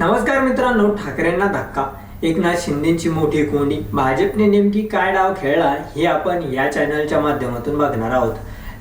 नमस्कार मित्रांनो ठाकरेंना धक्का. एकनाथ शिंदेची मोठी कोंडी. भाजपने नेमकी काय डाव खेळला हे आपण या चॅनलच्या माध्यमातून बघणार आहोत.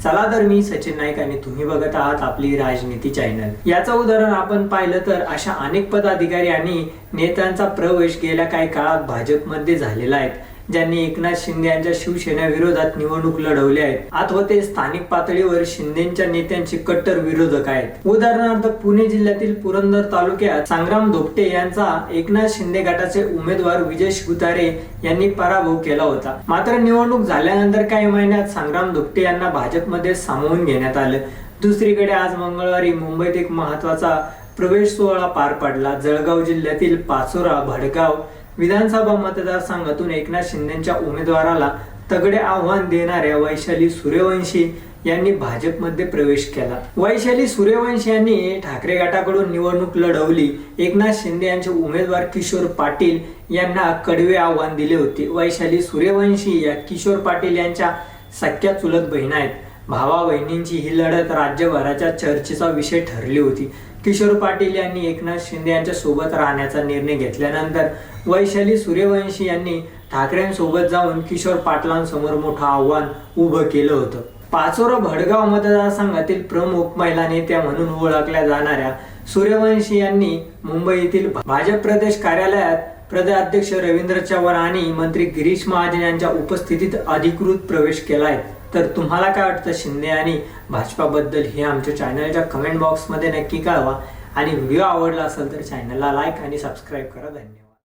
चला तर मी सचिन नाईक आणि तुम्ही बघत आहात आपली राजनीती चॅनल याचं उदाहरण आपण पाहिलं तर अशा अनेक पदाधिकारी आणि नेत्यांचा प्रवेश गेल्या काही काळात भाजपमध्ये झालेला आहे. ज्यांनी एकनाथ शिंदे यांच्या शिवसेना विरोधात निवडणूक लढवली आहे. अथवा ते स्थानिक पातळीवर शिंदेच्या नेत्यांचे कट्टर विरोधक आहेत. उदाहरणार्थ पुणे जिल्ह्यातील पुरंदर तालुक्यात संग्राम धोपटे यांचा एकनाथ शिंदे गटाचे उमेदवार विजय शिवतारे यांनी पराभव केला होता. मात्र निवडणूक झाल्यानंतर काही महिन्यात संग्राम धोपटे यांना भाजपमध्ये सामावून घेण्यात आलं. दुसरीकडे आज मंगळवारी मुंबईत एक महत्त्वाचा प्रवेश सोहळा पार पडला. जळगाव जिल्ह्यातील पाचोरा भडगाव विधानसभा मतदारसंघातून एकनाथ शिंदेच्या उमेदवाराला तगडे आव्हान देणाऱ्या वैशाली सूर्यवंशी यांनी भाजपमध्ये प्रवेश केला. वैशाली सूर्यवंशी यांनी ठाकरे गटाकडून निवडणूक लढवली. एकनाथ शिंदे यांचे उमेदवार किशोर पाटील यांना कडवे आव्हान दिले होते. वैशाली सूर्यवंशी या किशोर पाटील यांच्या सख्या चुलत बहीण आहेत. भावा बहिणींची ही लढत राज्यभराच्या चर्चेचा विषय ठरली होती. किशोर पाटील यांनी एकनाथ शिंदे यांच्या सोबत राहण्याचा निर्णय घेतल्यानंतर वैशाली सूर्यवंशी यांनी ठाकरेंसोबत जाऊन किशोर पाटलांसमोर मोठं आव्हान उभं केलं होतं. पाचोरा भडगाव मतदारसंघातील प्रमुख महिला नेत्या म्हणून ओळखल्या जाणाऱ्या सूर्यवंशी यांनी मुंबईतील भाजप प्रदेश कार्यालयात प्रदेशाध्यक्ष रवींद्र चव्हाण आणि मंत्री गिरीश महाजन यांच्या उपस्थितीत अधिकृत प्रवेश केला आहे. तर तुम्हाला काय वाटतं शिंदे आणि भाजपाबद्दल हे आमच्या चॅनलच्या कमेंट बॉक्समध्ये नक्की कळवा. आणि व्हिडिओ आवडला असेल तर चॅनलला लाईक आणि सबस्क्राईब करा. धन्यवाद.